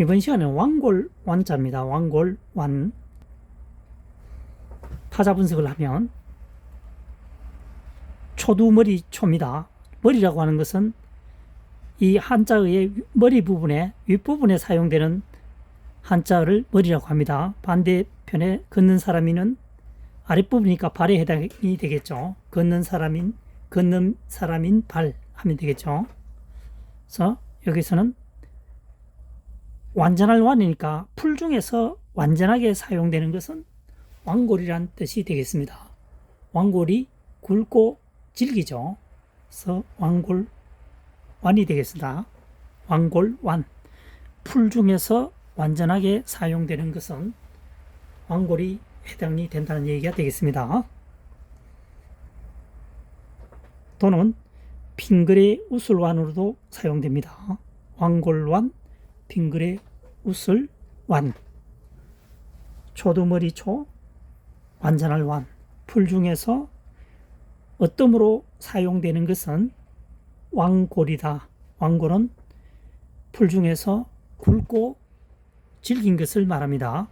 이번 시간에는 왕골 완자입니다. 왕골 완. 파자 분석을 하면 초두머리 초입니다. 머리라고 하는 것은 이 한자의 머리 부분에 윗부분에 사용되는 한자를 머리라고 합니다. 반대편에 걷는 사람이는 아랫부분이니까 발에 해당이 되겠죠. 걷는 사람인 걷는 사람인 발 하면 되겠죠. 그래서 여기서는 완전할 완이니까 풀 중에서 완전하게 사용되는 것은 왕골이란 뜻이 되겠습니다. 왕골이 굵고 질기죠. 그래서 왕골 완이 되겠습니다. 왕골 완. 풀 중에서 완전하게 사용되는 것은 왕골이 해당이 된다는 얘기가 되겠습니다. 또는 빙글의 우슬완으로도 사용됩니다. 왕골완, 빙글의 우슬완, 초두머리 초, 완전할 완, 풀 중에서 어떤 으로 사용되는 것은 왕골이다. 왕골은 풀 중에서 굵고 질긴 것을 말합니다.